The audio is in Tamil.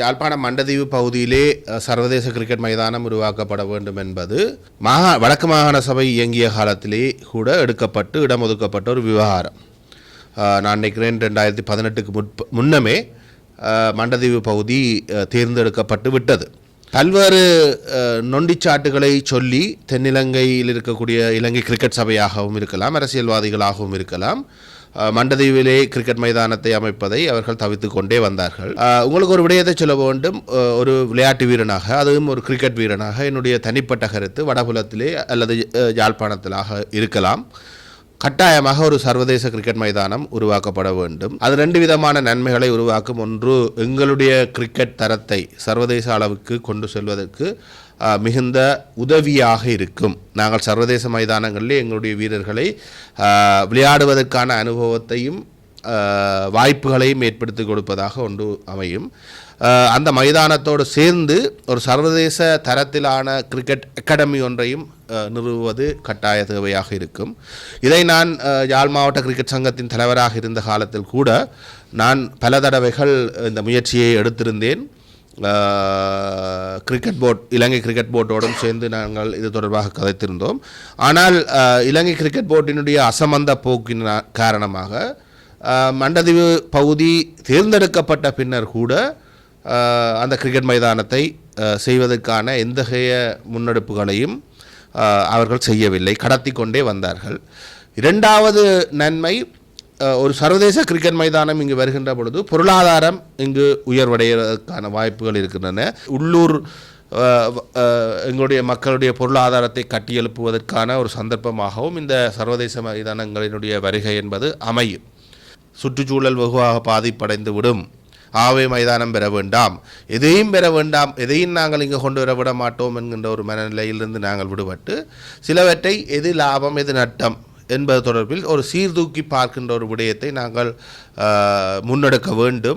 யாழ்ப்பாணம் மண்டதீவு பகுதியிலே சர்வதேச கிரிக்கெட் மைதானம் உருவாக்கப்பட வேண்டும் என்பது மகா வடக்கு மாகாண சபை இயங்கிய காலத்திலே கூட எடுக்கப்பட்டு இடம் ஒதுக்கப்பட்ட ஒரு விவகாரம். நான் நினைக்கிறேன் ரெண்டாயிரத்தி பதினெட்டுக்கு முற்ப முன்னமே மண்டதீவு பகுதி தேர்ந்தெடுக்கப்பட்டு விட்டது. பல்வேறு நொண்டிச்சாட்டுகளை சொல்லி தென்னிலங்கையில் இருக்கக்கூடிய இலங்கை கிரிக்கெட் சபையாகவும் இருக்கலாம் அரசியல்வாதிகளாகவும் இருக்கலாம் மண்டதீவிலே கிரிக்கெட் மைதானத்தை அமைப்பதை அவர்கள் தவித்து கொண்டே வந்தார்கள். உங்களுக்கு ஒரு விடயத்தை சொல்ல வேண்டும். ஒரு விளையாட்டு வீரனாக அதுவும் ஒரு கிரிக்கெட் வீரனாக என்னுடைய தனிப்பட்ட கருத்து வடபுலத்திலே அல்லது யாழ்ப்பாணத்திலாக இருக்கலாம். கட்டாயமாக ஒரு சர்வதேச கிரிக்கெட் மைதானம் உருவாக்கப்பட வேண்டும். அது ரெண்டு விதமான நன்மைகளை உருவாக்கும். ஒன்று எங்களுடைய கிரிக்கெட் தரத்தை சர்வதேச அளவுக்கு கொண்டு செல்வதற்கு மிகுந்த உதவியாக இருக்கும். நாங்கள் சர்வதேச மைதானங்களில் எங்களுடைய வீரர்களை விளையாடுவதற்கான அனுபவத்தையும் வாய்ப்புகளையும் ஏற்படுத்தி கொடுப்பதாக ஒன்று அமையும். அந்த மைதானத்தோடு சேர்ந்து ஒரு சர்வதேச தரத்திலான கிரிக்கெட் அகாடமி ஒன்றையும் நிறுவுவது கட்டாய தேவையாக இருக்கும். இதை நான் யாழ் மாவட்ட கிரிக்கெட் சங்கத்தின் தலைவராக இருந்த காலத்தில் கூட நான் பல தடவைகள் இந்த முயற்சியை எடுத்திருந்தேன். கிரிக்கெட் போர்ட் இலங்கை கிரிக்கெட் போர்ட்டோடும் சேர்ந்து நாங்கள் இது தொடர்பாக கதைத்திருந்தோம். ஆனால் இலங்கை கிரிக்கெட் போர்ட்டினுடைய அசமந்த போக்கின் காரணமாக மண்டதீவு பகுதி தேர்ந்தெடுக்கப்பட்ட பின்னர் கூட அந்த கிரிக்கெட் மைதானத்தை செய்வதற்கான எந்தகைய முன்னெடுப்புகளையும் அவர்கள் செய்யவில்லை. கடத்தி கொண்டே வந்தார்கள். இரண்டாவது நன்மை ஒரு சர்வதேச கிரிக்கெட் மைதானம் இங்கு வருகின்ற பொழுது பொருளாதாரம் இங்கு உயர்வடைவதற்கான வாய்ப்புகள் இருக்கின்றன. உள்ளூர் எங்களுடைய மக்களுடைய பொருளாதாரத்தை கட்டியெழுப்புவதற்கான ஒரு சந்தர்ப்பமாகவும் இந்த சர்வதேச மைதானங்களினுடைய வருகை என்பது அமையும். சுற்றுச்சூழல் வெகுவாக பாதிப்படைந்து விடும் ஆவே மைதானம் பெற வேண்டாம். எதையும் பெற வேண்டாம். எதையும் நாங்கள் இங்கே கொண்டு வர விட மாட்டோம் என்கின்ற ஒரு மனநிலையிலிருந்து நாங்கள் விடுபட்டு சிலவற்றை எது லாபம் எது நட்டம் என்பது தொடர்பில் ஒரு சீர்தூக்கி பார்க்கின்ற ஒரு விடயத்தை நாங்கள் முன்னெடுக்க வேண்டும்.